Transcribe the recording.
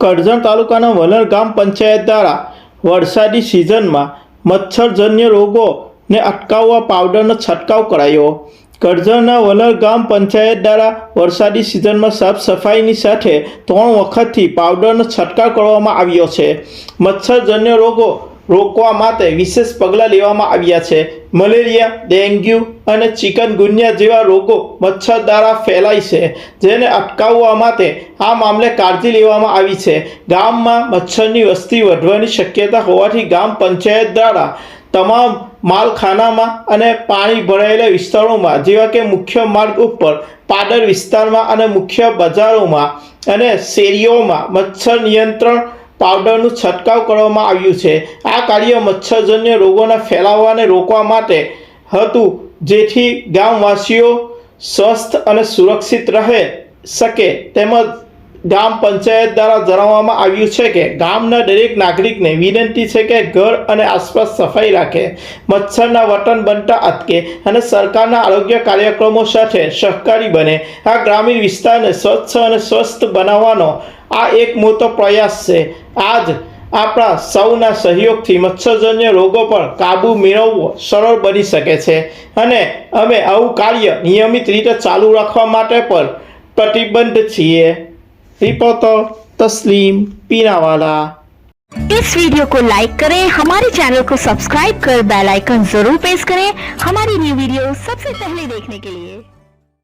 કરજણ તાલુકાના વલણ ગામ પંચાયત દ્વારા વરસાદી સિઝનમાં મચ્છરજન્ય રોગોને અટકાવવા પાવડરનો છંટકાવ કરાયો. કરજણના વલણ ગામ પંચાયત દ્વારા વરસાદી સિઝનમાં સાફ સફાઈની સાથે ત્રણ વખતથી પાવડરનો છંટકાવ કરવામાં આવ્યો છે. મચ્છરજન્ય રોગો રોકવા માટે વિશેષ પગલાં લેવામાં આવ્યા છે. મલેરિયા, ડેન્ગ્યુ અને ચિકનગુનિયા જેવા રોગો મચ્છર દ્વારા ફેલાય છે, જેને અટકાવવા માટે આ મામલે કાળજી લેવામાં આવી છે. ગામમાં મચ્છરની વસ્તી વધવાની શક્યતા હોવાથી ગામ પંચાયત દ્વારા તમામ માલખાનામાં અને પાણી ભરાયેલા વિસ્તારોમાં, જેવા કે મુખ્ય માર્ગ ઉપર, પાદર વિસ્તારમાં અને મુખ્ય બજારોમાં અને શેરીઓમાં મચ્છર નિયંત્રણ પાવડરનું છંટકાવ કરવામાં આવ્યું છે. આ કાર્ય મચ્છરજન્ય રોગોના ફેલાવાને રોકવા માટે હતું, જેથી ગામવાસીઓ સ્વસ્થ અને સુરક્ષિત રહે શકે. તેમજ ગામ પંચાયત દ્વારા જણાવવામાં આવ્યું છે કે, ગામના દરેક નાગરિકને વિનંતી છે કે ઘર અને આસપાસ સફાઈ રાખે. મચ્છરના વતન બનતા અટકે અને સરકારના આરોગ્ય કાર્યક્રમો સાથે સહકારી બને. આ ગ્રામીણ વિસ્તારને સ્વચ્છ અને સ્વસ્થ બનાવવાનો આ એક મોટો પ્રયાસ છે આજ આપણા સૌના સહયોગથી મચ્છરજન્ય રોગો પર કાબૂ મેળવવો સરળ બની શકે છે અને અમે આવું કાર્ય નિયમિત રીતે ચાલુ રાખવા માટે પણ પ્રતિબદ્ધ છીએ रिपोर्टर तस्लीम पीनावाला इस वीडियो को लाइक करें हमारे चैनल को सब्सक्राइब कर बेल आइकन जरूर प्रेस करें हमारी न्यू वीडियो सबसे पहले देखने के लिए